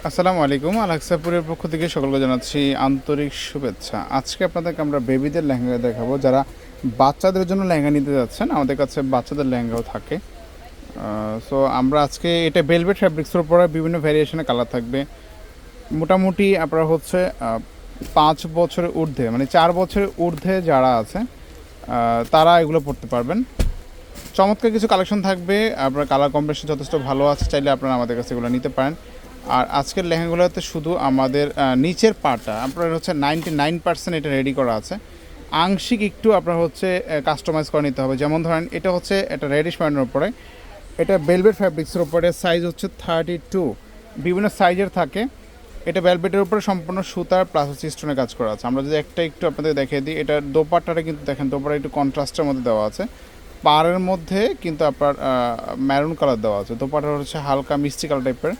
আসসালামু আলাইকুম, আলাক্সাপুরের পক্ষ থেকে সকলকে জানাচ্ছি আন্তরিক শুভেচ্ছা। আজকে আপনাদেরকে আমরা বেবিদের লেহেঙ্গা দেখাবো। যারা বাচ্চাদের জন্য লেহেঙ্গা নিতে যাচ্ছেন, আমাদের কাছে বাচ্চাদের লেহেঙ্গাও থাকে। সো আমরা আজকে এটা বেলভেট ফ্যাব্রিক্সের উপরে বিভিন্ন ভ্যারিয়েশনের কালার থাকবে। মোটামুটি আপনার হচ্ছে পাঁচ বছরের ঊর্ধ্বে মানে চার বছরের ঊর্ধ্বে যারা আছে তারা এগুলো পড়তে পারবেন। চমৎকার কিছু কালেকশন থাকবে। আপনার কালার কম্বিনেশন যথেষ্ট ভালো আছে, চাইলে আপনারা আমাদের কাছে এগুলো নিতে পারেন। আর আজকের লেহেঙ্গাগুলোতে শুধু আমাদের নিচের পাটা, আপনার হচ্ছে নাইনটি নাইন পার্সেন্ট এটা রেডি করা আছে। আংশিক একটু আপনার হচ্ছে কাস্টমাইজ করে নিতে হবে। যেমন ধরেন, এটা হচ্ছে একটা রেডিশ প্যান্টের উপরে। এটা বেলভেট ফ্যাব্রিক্সের উপরে সাইজ হচ্ছে থার্টি টু বিভিন্ন সাইজের থাকে। এটা ভেলভেটের উপরে সম্পূর্ণ সুতার প্লাস হচ্ছে স্টোনের কাজ করা আছে। আমরা যদি একটা একটু আপনাদের দেখিয়ে দিই, এটা দোপাট্টাটা কিন্তু দেখেন, দোপাট্টা একটু কন্ট্রাস্টের মধ্যে দেওয়া আছে। পাড়ের মধ্যে কিন্তু আপনার ম্যারুন কালার দেওয়া আছে। দোপাট্টা হচ্ছে হালকা মিষ্টি কালার টাইপের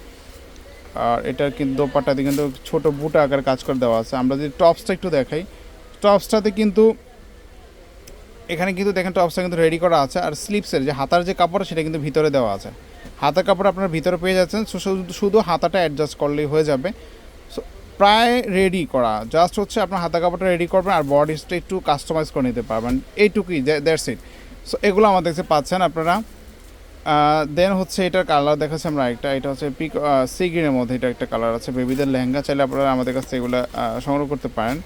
আর এটার কিন্তু দোপাট্টাতে কিন্তু ছোট বুটা আকারে কাজ করে দেওয়া আছে। আমরা যদি টপসটা একটু দেখাই। টপসটাতে কিন্তু এখানে কিন্তু দেখেন টপসটা কিন্তু রেডি করা আছে। আর স্লিপসের যে হাতার যে কাপড়, সেটা কিন্তু ভিতরে দেওয়া আছে। হাতার কাপড় আপনার ভিতরে পেয়ে যাচ্ছেন। শুধু শুধু হাতাটা অ্যাডজাস্ট করলেই হয়ে যাবে। সো প্রায় রেডি করা। জাস্ট হচ্ছে আপনার হাতা কাপড়টা রেডি করবেন আর বডিসটা একটু কাস্টমাইজ করে নিতে পারবেন। এইটুকুই দ্যাটস ইট সো এগুলো আমাদের কাছে পাচ্ছেন আপনারা। দেন হচ্ছে এটার কালার দেখাচ্ছি আমরা একটা এটা হচ্ছে পিক সি মধ্যে এটা একটা কালার আছে। বেবিদের লেহেঙ্গা চাইলে আপনারা আমাদের কাছে এগুলো সংগ্রহ করতে পারেন।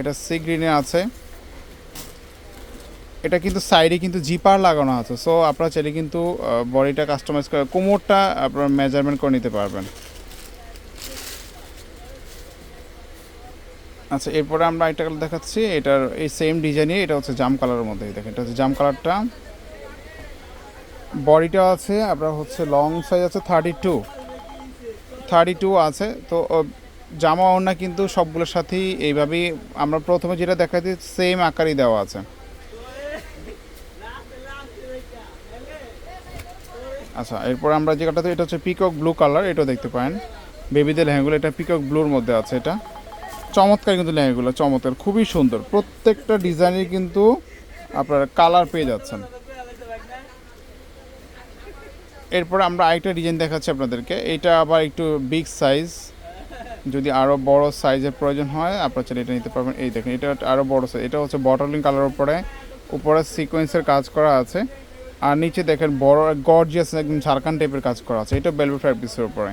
এটা সি গ্রিনে আছে। এটা কিন্তু সাইডে কিন্তু জিপার লাগানো আছে। সো আপনারা চাইলে কিন্তু বডিটা কাস্টমাইজ করে, কোমরটা আপনারা মেজারমেন্ট করে নিতে পারবেন। আচ্ছা এরপরে আমরা একটা দেখাচ্ছি। এটার এই সেম ডিজাইনই এটা হচ্ছে জাম কালারের মধ্যে। দেখেন, এটা হচ্ছে জাম কালারটা বডিটা আছে আপনার হচ্ছে লং সাইজ আছে থার্টি টু থার্টি টু আছে, তো জামা ওড়না কিন্তু সবগুলোর সাথেই এইভাবেই আমরা প্রথমে যেটা দেখাচ্ছি সেম আকারই দেওয়া আছে। আচ্ছা এরপর আমরা যে কাটাতে, এটা হচ্ছে পিকক ব্লু কালার এটাও দেখতে পারেন। বেবিদের লেহেঙ্গুলো এটা পিকক ব্লুর মধ্যে আছে এটা। চমৎকার কিন্তু লেহেঙ্গুলো চমৎকার, খুবই সুন্দর। প্রত্যেকটা ডিজাইনের কিন্তু আপনার কালার পেয়ে যাচ্ছেন। এরপর আমরা আরেকটা ডিজাইন দেখাচ্ছি আপনাদেরকে। এটা আবার একটু বিগ সাইজ যদি আরও বড় সাইজের প্রয়োজন হয়, আপনারা চাইলে এটা নিতে পারবেন। এই দেখেন, এটা আরও বড় সাইজ এটা হচ্ছে বটলিং কালার উপরে উপরে সিকোয়েন্সের কাজ করা আছে। আর নিচে দেখেন বড় গর্জিয়াস একদম ঝাড়খান টাইপের কাজ করা আছে। এটা বেলভেট ফ্যাব্রিক্সের উপরে।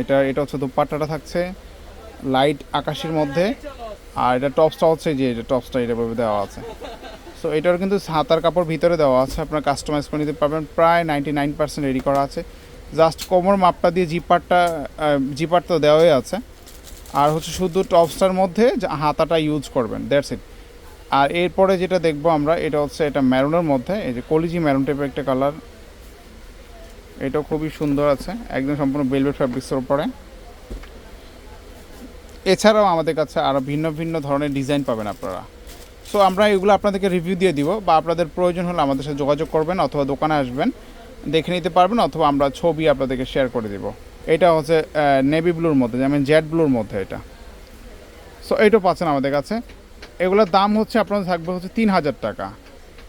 এটা এটা হচ্ছে দুপাট্টাটা থাকছে লাইট আকাশের মধ্যে। আর এটা টপসটা হচ্ছে যে এটা টপসটা এটা দেওয়া আছে। সো এটার কিন্তু হাতার কাপড় ভিতরে দেওয়া আছে। আপনার কাস্টমাইজ করে নিতে পারবেন। প্রায় নাইনটি নাইন পার্সেন্ট রেডি করা আছে। জাস্ট কোমর মাপটা দিয়ে জিপারটা জিপার তো দেওয়াই আছে। আর হচ্ছে শুধু টপসটার মধ্যে হাতাটা ইউজ করবেন। দ্যাটস ইট আর এরপরে যেটা দেখব আমরা, এটা হচ্ছে এটা ম্যারুনের মধ্যে। এই যে কলিজি ম্যারুন টাইপের একটা কালার এটাও খুবই সুন্দর আছে। একদম সম্পূর্ণ বেলভেট ফ্যাব্রিক্সের উপরে। এছাড়াও আমাদের কাছে আরও ভিন্ন ভিন্ন ধরনের ডিজাইন পাবেন আপনারা। সো আমরা এগুলো আপনাদেরকে রিভিউ দিয়ে দিব বা আপনাদের প্রয়োজন হলে আমাদের সাথে যোগাযোগ করবেন অথবা দোকানে আসবেন, দেখে নিতে পারবেন অথবা আমরা ছবি আপনাদেরকে শেয়ার করে দিব। এটা হচ্ছে নেভি ব্লুর মধ্যে যেমন জেড ব্লুর মধ্যে এটা। সো এইটাও পাচ্ছেন আমাদের কাছে। এগুলোর দাম হচ্ছে আপনাদের থাকবে হচ্ছে তিন হাজার টাকা।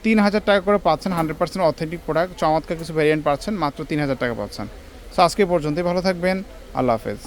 তিন হাজার টাকা করে পাচ্ছেন, হান্ড্রেড পার্সেন্ট অথেন্টিক প্রোডাক্ট চমৎকার কিছু ভ্যারিয়েন্ট পাচ্ছেন, মাত্র তিন হাজার টাকা পাচ্ছেন। সো আজকে পর্যন্তই, ভালো থাকবেন। আল্লাহ হাফেজ।